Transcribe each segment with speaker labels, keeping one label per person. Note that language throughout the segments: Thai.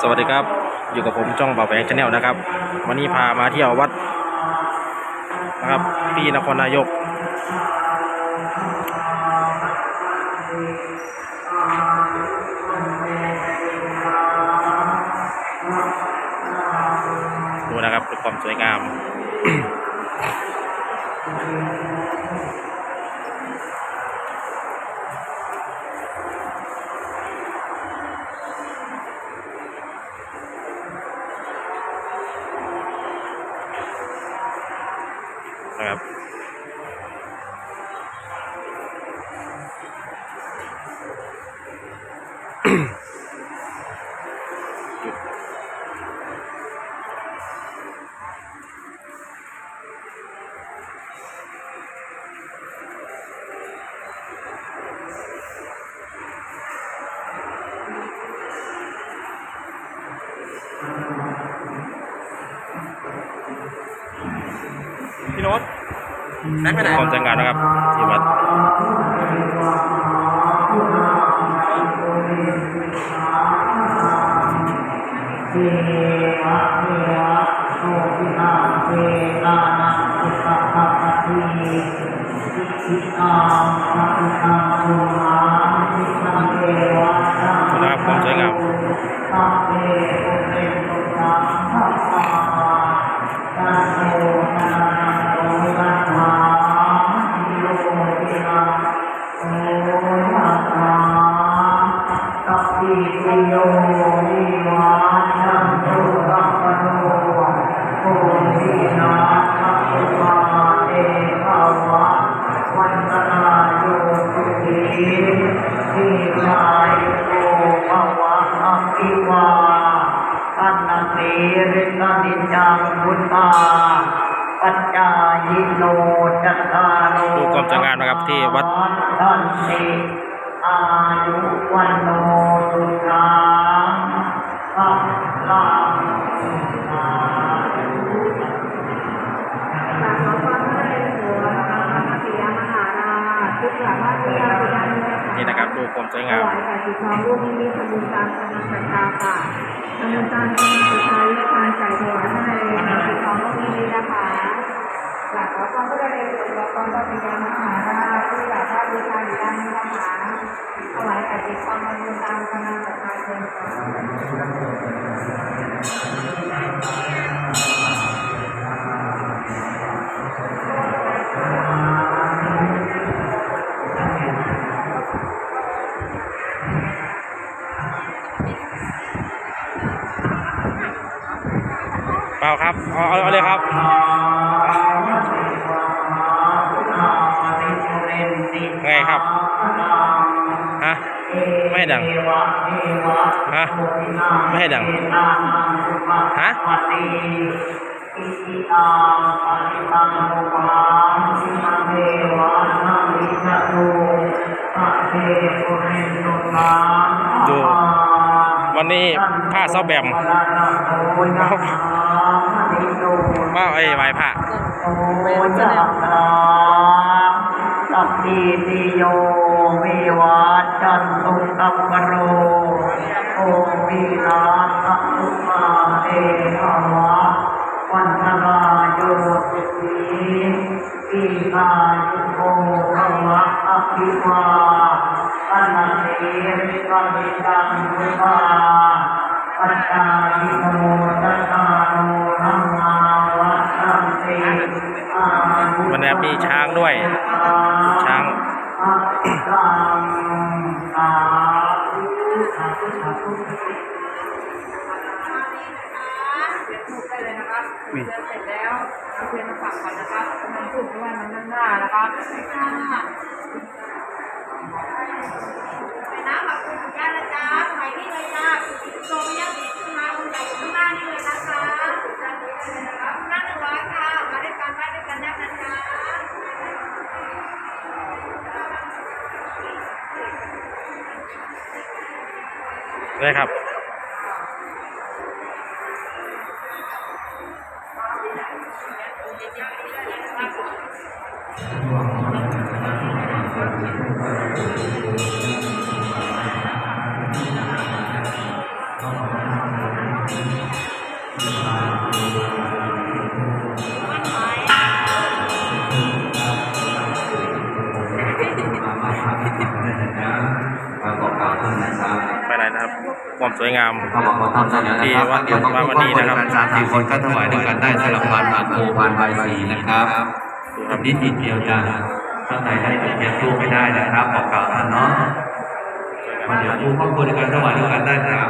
Speaker 1: สวัสดีครับ อยู่กับผมจ้องป่าแปงชาแนลนะครับ วันนี้พามาเที่ยววัดนะครับที่นครนายก ดูนะครับดูความสวยงาม นะครับ
Speaker 2: พี่โน้ตแม็กไปไหน
Speaker 1: ความสวยงามนะครับที่วัด
Speaker 3: เท ส
Speaker 1: ริ
Speaker 3: กนิจังพุทธา ปัจจายิโนจัตตาโน
Speaker 1: ดูความสวยงามนะครับที่วัด
Speaker 3: ท่านติอายุวันโนสุขังพระลังสาธุ
Speaker 4: จากขอความพระเดชหัวพระมหาปิยมหาราชทุกอย่างว่าที่ยาปิยานี้
Speaker 1: นี่นะครับดูความสวย
Speaker 4: ถ
Speaker 1: งาม
Speaker 4: วายแก่สิทองรูปนี้มีสมุนตามกำลังศรัทธาค่ะกำลังการกำลังสุดท้ายและการใส่ถวายพระในสิทองรูปนี้นะคะหลักขอ ความพระเดชหัวความพระปิยมหาราชทุกอย่างว่าที่ยาปิยานนี้นะคะถวายแก่สิทองบรรลุตามกำลังศรัทธาเชิญ
Speaker 1: เปล่าครับ เอาเอาเลยครับ ครับฮะไม่ให้ดังฮะไม่ให้ดังฮะ
Speaker 3: อิติอาปะริตังโมปาสินาเทวะนาลิจตุปะเทปุเรนตุสัง
Speaker 1: ดูวันนี้ผ้าซอแบมว่าไอ้ไม้ผ้า
Speaker 3: โอ้จักรา สัพพิติโยวิวัจจันตุสัพพโรโอวินาสสุมาเตภวะวันตรายโยสุขีปีกายุโกภวะอภิวาอันเสริกานิจังพุทธาปัจจายิโนตัสสา ยุ
Speaker 1: วันนี้มีช้างด้วย ช้าง
Speaker 3: อะตังสาธุสาธุสาธุ
Speaker 4: ถูกได้เลยนะครับเดินเสร็จแล้วเอาเพียนมาปักก่อนนะครับกำลังพูดเพราะว่ามันนั่งหน้านะครับ
Speaker 5: เลยครับ
Speaker 1: ไปไหนนะครับความสวยงาม
Speaker 5: ที่วั
Speaker 1: ด
Speaker 5: เดี๋ยวต้อง
Speaker 1: วันนี้นะครับ
Speaker 5: สามสี่คนก็ถวายด้วยกันได้สำหรับพานผ่าโคพานใบสีนะครับ
Speaker 1: ดูครับ
Speaker 5: นิดนิดเดียวจ้ะท่านไหนได้ตะเกียบตู้ไม่ได้นะครับบอกกล่าวท่านเนาะ
Speaker 1: มา
Speaker 5: เดี๋ยวผู้ครอบครัวด้วยกันถวายด้วยกันได้ครับ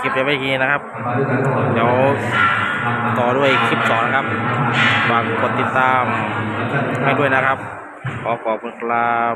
Speaker 1: คลิปไปเมื่อกี้นะครับ เดี๋ยวต่อด้วยคลิปสองนะครับฝากกดติดตามให้ด้วยนะครับ ขอขอบคุณครับ